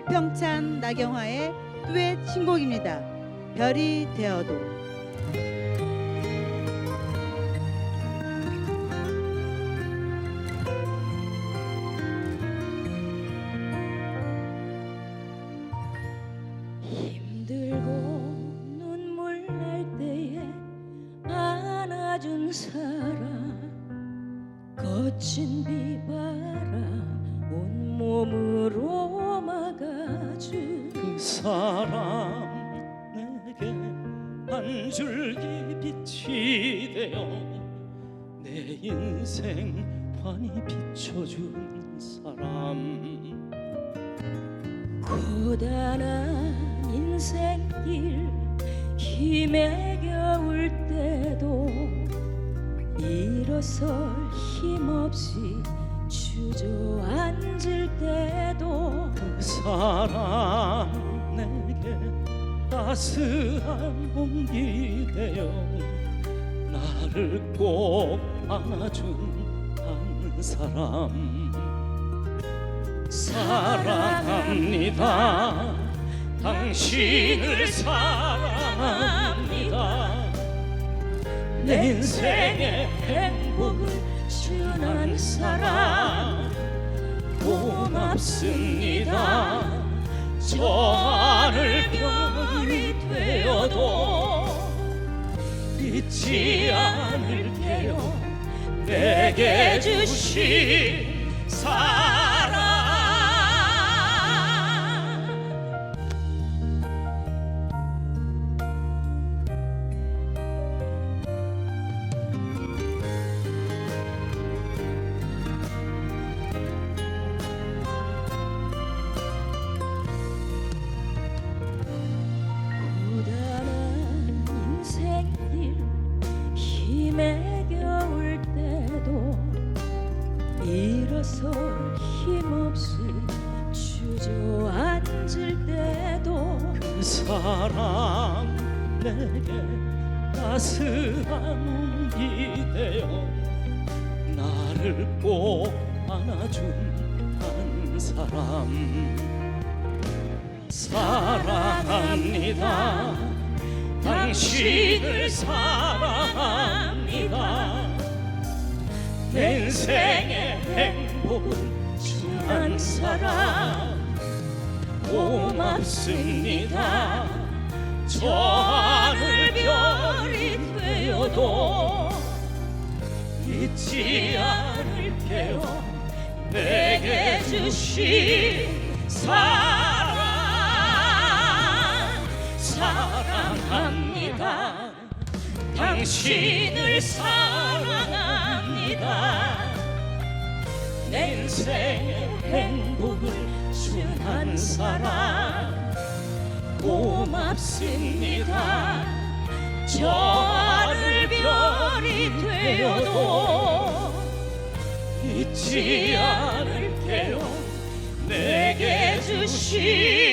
이평찬 나경화의 듀엣 신곡입니다. 별이 되어도 사람 거친 비바람 온몸으로 막아준 그 사람 내게 한 줄기 빛이 되어 내 인생 환히 비춰준 사람. 고단한 인생길 힘에 겨울 때도 일어설 힘없이 주저앉 을 때도 그 사람 내게 따스한 온기 되어 나를 꼭 안아준 한 사람. 사랑합니다. 당신을 사랑합니다. 내 인생의 행복을 주는 사람 고맙습니다. 저 하늘 별이 되어도 잊지 않을게요. 내게 주신 사랑 일어설 힘없이 주저앉을 때도 그 사람 내게 따스한 온기 되어 나를 꼭 안아준 한 사람. 사랑합니다. 당신을 사랑합니다. 내 인생의 주한 사람 고맙습니다. 저 하늘 별이 되어도 잊지 않을게요. 내게 주신 사랑 사랑합니다. 당신을 사랑합니다 내 인생의 행복을 준한 사람. 고맙습니다. 저 하늘 별이 되어도 잊지 않을게요. 내게 주신